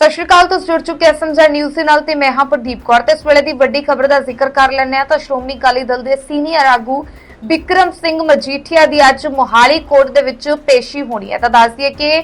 ਸਤਿ ਸ਼੍ਰੀ ਅਕਾਲ, ਤੁਸੀਂ ਜੁੜ ਚੁੱਕੇ ਐਸਐਮਜੀ ਨਿਊਜ਼ ਦੇ ਨਾਲ ਤੇ ਮੈਂ ਹਾਂ ਪ੍ਰਦੀਪ ਕੌਰ। ਤੇ ਇਸ ਵੇਲੇ ਦੀ ਵੱਡੀ ਖਬਰ ਦਾ ਜ਼ਿਕਰ ਕਰ ਲੈਂਦੇ ਹਾਂ ਤਾਂ ਸ਼੍ਰੋਮਣੀ ਅਕਾਲੀ ਦਲ ਦੇ ਸੀਨੀਅਰ ਆਗੂ ਵਿਕਰਮ ਸਿੰਘ ਮਜੀਠੀਆ ਦੀ ਅੱਜ ਮੋਹਾਲੀ ਕੋਰਟ ਦੇ ਵਿੱਚ ਪੇਸ਼ੀ ਹੋਣੀ ਹੈ। ਤਾਂ ਦੱਸ ਦਈਏ ਕਿ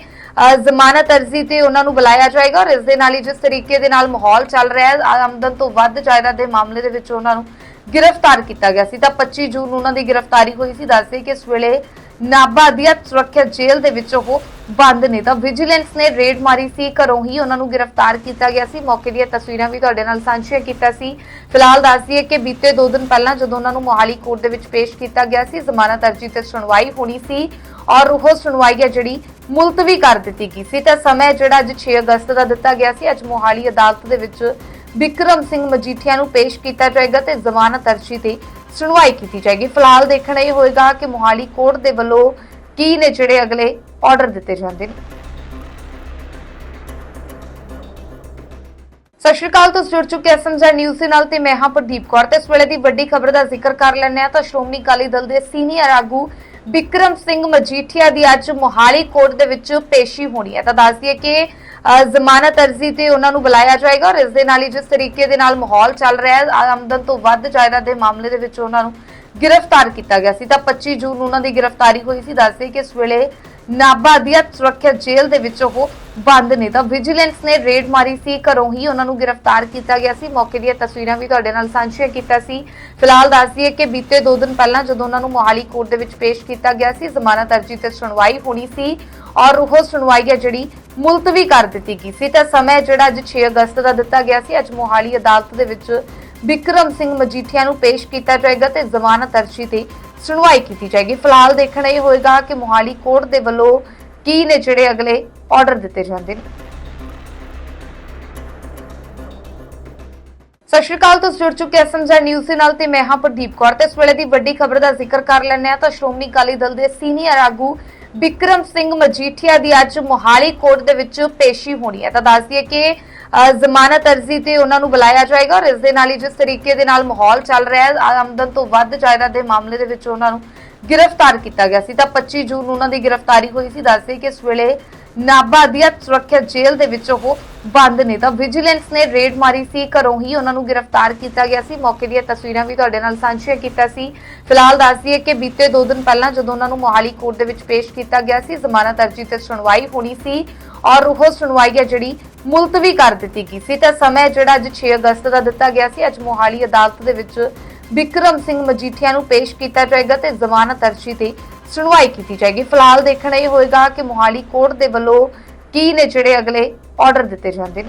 ਜ਼ਮਾਨਤ ਅਰਜ਼ੀ ਤੇ ਉਹਨਾਂ ਨੂੰ ਬੁਲਾਇਆ ਜਾਏਗਾ ਔਰ ਇਸ ਦੇ ਨਾਲ ਹੀ ਜਿਸ ਤਰੀਕੇ ਦੇ ਨਾਲ ਮਾਹੌਲ ਚੱਲ ਰਿਹਾ ਹੈ ਆਮਦਨ ਤੋਂ ਵੱਧ ਜਾਇਦਾਦ ਦੇ ਮਾਮਲੇ ਦੇ ਵਿੱਚ ਉਹਨਾਂ ਨੂੰ ਗ੍ਰਿਫਤਾਰ ਕੀਤਾ ਗਿਆ ਸੀ। ਤਾਂ 25 ਜੂਨ ਨੂੰ ਉਹਨਾਂ ਦੀ ਗ੍ਰਿਫਤਾਰੀ ਹੋਈ ਸੀ। ਦੱਸਦੇ ਕਿ ਇਸ ਵੇਲੇ ਨਾਭਾ ਦੀ ਸੁਰੱਖਿਆ ਜੇਲ੍ਹ ਦੇ ਵਿੱਚ ਉਹ ਬੰਦ ਨੇ। ਤਾਂ ਵਿਜੀਲੈਂਸ ਨੇ ਰੇਡ ਮਾਰੀ ਸੀ, ਘਰੋਂ ਹੀ ਉਹਨਾਂ ਨੂੰ ਗ੍ਰਿਫਤਾਰ ਕੀਤਾ ਗਿਆ ਸੀ। ਮੌਕੇ ਦੀਆਂ ਤਸਵੀਰਾਂ ਵੀ ਤੁਹਾਡੇ ਨਾਲ ਸਾਂਝੀਆਂ ਕੀਤਾ ਸੀ। ਫਿਲਹਾਲ ਦੱਸ ਦਈਏ ਕਿ ਬੀਤੇ 2 ਦਿਨ ਪਹਿਲਾਂ ਜਦੋਂ ਉਹਨਾਂ ਨੂੰ ਮੋਹਾਲੀ ਕੋਰਟ ਦੇ ਵਿੱਚ ਪੇਸ਼ ਕੀਤਾ ਗਿਆ ਸੀ, ਜ਼ਮਾਨਤ ਅਰਜ਼ੀ ਤੇ ਸੁਣਵਾਈ ਹੋਣੀ ਸੀ ਔਰ ਉਹ ਸੁਣਵਾਈ ਹੈ ਜਿਹੜੀ ਮੁਲਤਵੀ ਕਰ ਦਿੱਤੀ ਗਈ ਸੀ। ਤਾਂ ਸਮਾਂ ਜਿਹੜਾ ਅੱਜ 6 ਅਗਸਤ ਦਾ ਦਿੱਤਾ ਗਿਆ ਸੀ। ਅੱਜ ਮੋਹਾਲੀ ਅਦਾਲਤ ਦੇ ਵਿੱਚ ਵਿਕਰਮ ਸਿੰਘ ਮਜੀਠੀਆ ਨੂੰ ਪੇਸ਼ ਕੀਤਾ ਜਾਏਗਾ ਤੇ ਜ਼ਮਾਨਤ ਅਰਜ਼ੀ ਤੇ ਸੁਣਵਾਈ ਕੀਤੀ ਜਾਏਗੀ। ਫਿਲਹਾਲ ਦੇਖਣਾ ਇਹ ਹੋਏਗਾ ਕਿ ਮੋਹਾਲੀ ਕੋਰਟ ਦੇ ਵੱਲੋਂ ਕੀ ਨੇ ਜਿਹੜੇ ਅਗਲੇ ਆਰਡਰ ਦਿੱਤੇ ਜਾਂਦੇ ਨੇ। ਸਤਿ ਸ਼੍ਰੀ ਅਕਾਲ, ਤੁਸੀਂ ਜੁੜ ਚੁੱਕੇ ਐਸਐਮਜੀ ਨਿਊਜ਼ ਦੇ ਨਾਲ ਤੇ ਮੈਂ ਹਾਂ ਪ੍ਰਦੀਪ ਕੌਰ। ਤੇ ਇਸ ਵੇਲੇ ਦੀ ਵੱਡੀ ਖਬਰ ਦਾ ਜ਼ਿਕਰ ਕਰ ਲੈਂਦੇ ਹਾਂ ਤਾਂ ਸ਼੍ਰੋਮਣੀ ਅਕਾਲੀ ਦਲ ਦੇ ਸੀਨੀਅਰ ਆਗੂ ਵਿਕਰਮ ਸਿੰਘ ਮਜੀਠੀਆ ਦੀ ਅੱਜ ਮੋਹਾਲੀ ਕੋਰਟ ਦੇ ਵਿੱਚ ਪੇਸ਼ੀ ਹੋਣੀ ਹੈ। ਤਾਂ ਦੱਸਦੀ ਹੈ ਕਿ ਜ਼ਮਾਨਤ ਅਰਜ਼ੀ ਤੇ ਉਹਨਾਂ ਨੂੰ ਬੁਲਾਇਆ ਜਾਏਗਾ ਔਰ ਇਸ ਦੇ ਨਾਲ ਹੀ ਜਿਸ ਤਰੀਕੇ ਦੇ ਨਾਲ ਮਾਹੌਲ ਚੱਲ ਰਿਹਾ ਹੈ ਆਮਦਨ ਤੋਂ ਵੱਧ ਜਾਇਦਾਦ ਦੇ ਮਾਮਲੇ ਦੇ ਵਿੱਚ ਉਹਨਾਂ ਨੂੰ ਗ੍ਰਿਫਤਾਰ ਕੀਤਾ ਗਿਆ ਸੀ। ਤਾਂ 25 ਜੂਨ ਨੂੰ ਉਹਨਾਂ ਦੀ ਗ੍ਰਿਫਤਾਰੀ ਹੋਈ ਸੀ। ਦੱਸਦੇ ਕਿ ਇਸ ਵੇਲੇ ਨਾਭਾ ਦੀ ਸੁਰੱਖਿਆ ਜੇਲ੍ਹ ਦੇ ਵਿੱਚ ਉਹ ਬੰਦ ਨੇ। ਤਾਂ ਵਿਜੀਲੈਂਸ ਨੇ ਰੇਡ ਮਾਰੀ ਸੀ, ਘਰੋਂ ਹੀ ਉਹਨਾਂ ਨੂੰ ਗ੍ਰਿਫਤਾਰ ਕੀਤਾ ਗਿਆ ਸੀ। ਮੌਕੇ ਦੀਆਂ ਤਸਵੀਰਾਂ ਵੀ ਤੁਹਾਡੇ ਨਾਲ ਸਾਂਝੀਆਂ ਕੀਤਾ ਸੀ। ਫਿਲਹਾਲ ਦੱਸ ਦਈਏ ਕਿ ਬੀਤੇ 2 ਦਿਨ ਪਹਿਲਾਂ ਜਦੋਂ ਉਹਨਾਂ ਨੂੰ ਮੋਹਾਲੀ ਕੋਰਟ ਦੇ ਵਿੱਚ ਪੇਸ਼ ਕੀਤਾ ਗਿਆ ਸੀ, ਜ਼ਮਾਨਤ ਅਰਜ਼ੀ ਤੇ ਸੁਣਵਾਈ ਹੋਣੀ ਸੀ ਔਰ ਉਹ ਸੁਣਵਾਈ ਹੈ ਜਿਹੜੀ ਮੁਲਤਵੀ ਕਰ ਦਿੱਤੀ ਗਈ ਸੀ ਤਾਂ ਸਮਾਂ ਜਿਹੜਾ ਅੱਜ 6 ਅਗਸਤ ਦਾ ਦਿੱਤਾ ਗਿਆ ਸੀ। ਅੱਜ ਮੋਹਾਲੀ ਅਦਾਲਤ ਦੇ ਵਿੱਚ ਵਿਕਰਮ ਸਿੰਘ ਮਜੀਠੀਆ ਨੂੰ ਪੇਸ਼ ਕੀਤਾ ਜਾਏਗਾ ਤੇ ਜ਼ਮਾਨਤ ਅਰਜ਼ੀ ਤੇ ਸੁਣਵਾਈ ਕੀਤੀ ਜਾਏਗੀ। ਫਿਲਹਾਲ ਦੇਖਣਾ ਇਹ ਹੋਏਗਾ ਕਿ ਮੋਹਾਲੀ ਕੋਰਟ ਦੇ ਵੱਲੋਂ ਕੀ ਨੇ ਜਿਹੜੇ ਅਗਲੇ ਆਰਡਰ ਦਿੱਤੇ ਜਾਂਦੇ ਨੇ। ਸਤਿ ਸ਼੍ਰੀ ਅਕਾਲ, ਤੁਸੀਂ ਜੁੜ ਚੁੱਕੇ ਐਸਐਮਜੀ ਨਿਊਜ਼ ਦੇ ਨਾਲ ਤੇ ਮੈਂ ਹਾਂ ਪ੍ਰਦੀਪ ਕੌਰ। ਤੇ ਇਸ ਵੇਲੇ ਦੀ ਵੱਡੀ ਖਬਰ ਦਾ ਜ਼ਿਕਰ ਕਰ ਲੈਂਦੇ ਹਾਂ ਤਾਂ ਸ਼੍ਰੋਮਣੀ ਅਕਾਲੀ ਦਲ ਦੇ ਸੀਨੀਅਰ ਆਗੂ ਵਿਕਰਮ ਸਿੰਘ ਮਜੀਠੀਆ ਦੀ ਅੱਜ ਮੋਹਾਲੀ ਕੋਰਟ ਦੇ ਵਿੱਚ ਪੇਸ਼ੀ ਹੋਣੀ ਹੈ। ਤਾਂ ਦੱਸ ਦਈਏ ਕਿ ਜ਼ਮਾਨਤ ਅਰਜ਼ੀ ਤੇ ਉਹਨਾਂ ਨੂੰ ਬੁਲਾਇਆ ਜਾਏਗਾ ਔਰ ਇਸ ਦੇ ਨਾਲ ਹੀ ਜਿਸ ਤਰੀਕੇ ਦੇ ਨਾਲ ਮਾਹੌਲ ਚੱਲ ਰਿਹਾ ਹੈ ਆਮਦਨ ਤੋਂ ਵੱਧ ਜਾਇਦਾਦ ਦੇ ਮਾਮਲੇ ਦੇ ਵਿੱਚ ਉਹਨਾਂ ਨੂੰ ਗ੍ਰਿਫਤਾਰ ਕੀਤਾ ਗਿਆ ਸੀ। ਤਾਂ 25 ਜੂਨ ਨੂੰ ਉਹਨਾਂ ਦੀ ਗ੍ਰਿਫਤਾਰੀ ਹੋਈ ਸੀ। ਦੱਸਦੇ ਕਿ ਇਸ ਵੇਲੇ ਨਾਭਾ ਦੀ ਸੁਰੱਖਿਆ ਜੇਲ੍ਹ ਦੇ ਵਿੱਚ ਉਹ ਬੰਦ ਨੇ ਤਾਂ ਵਿਜੀਲੈਂਸ ਨੇ ਰੇਡ ਮਾਰੀ ਸੀ, ਘਰੋਂ ਹੀ ਉਹਨਾਂ ਨੂੰ ਗ੍ਰਿਫਤਾਰ ਕੀਤਾ ਗਿਆ ਸੀ। ਮੌਕੇ ਦੀਆਂ ਤਸਵੀਰਾਂ ਵੀ ਤੁਹਾਡੇ ਨਾਲ ਸਾਂਝੀਆਂ ਕੀਤਾ ਸੀ। ਫਿਲਹਾਲ ਦੱਸ ਦਈਏ ਕਿ ਬੀਤੇ 2 ਦਿਨ ਪਹਿਲਾਂ ਜਦੋਂ ਉਹਨਾਂ ਨੂੰ ਮੋਹਾਲੀ ਕੋਰਟ ਦੇ ਵਿੱਚ ਪੇਸ਼ ਕੀਤਾ ਗਿਆ ਸੀ, ਜ਼ਮਾਨਤ ਅਰਜ਼ੀ ਤੇ ਸੁਣਵਾਈ ਹੋਣੀ ਸੀ ਔਰ ਉਹ ਸੁਣਵਾਈ ਹੈ ਜਿਹੜੀ ਮੁਲਤਵੀ ਕਰ ਦਿੱਤੀ ਗਈ ਸੀ। ਤਾਂ ਸਮਾਂ ਜਿਹੜਾ ਅੱਜ 6 ਅਗਸਤ ਦਾ ਦਿੱਤਾ ਗਿਆ ਸੀ। ਅੱਜ ਮੋਹਾਲੀ ਅਦਾਲਤ ਦੇ ਵਿੱਚ ਵਿਕਰਮ ਸਿੰਘ ਮਜੀਠੀਆ ਨੂੰ ਪੇਸ਼ ਕੀਤਾ ਜਾਏਗਾ ਤੇ ਜ਼ਮਾਨਤ ਅਰਜ਼ੀ ਤੇ ਸੁਣਵਾਈ ਕੀਤੀ ਜਾਏਗੀ। ਫਿਲਹਾਲ ਦੇਖਣਾ ਇਹ ਹੋਏਗਾ ਕਿ ਮੋਹਾਲੀ ਕੋਰਟ ਦੇ ਵੱਲੋਂ ਕੀ ਨੇ ਜਿਹੜੇ ਅਗਲੇ ਆਰਡਰ ਦਿੱਤੇ ਜਾਂਦੇ ਨੇ?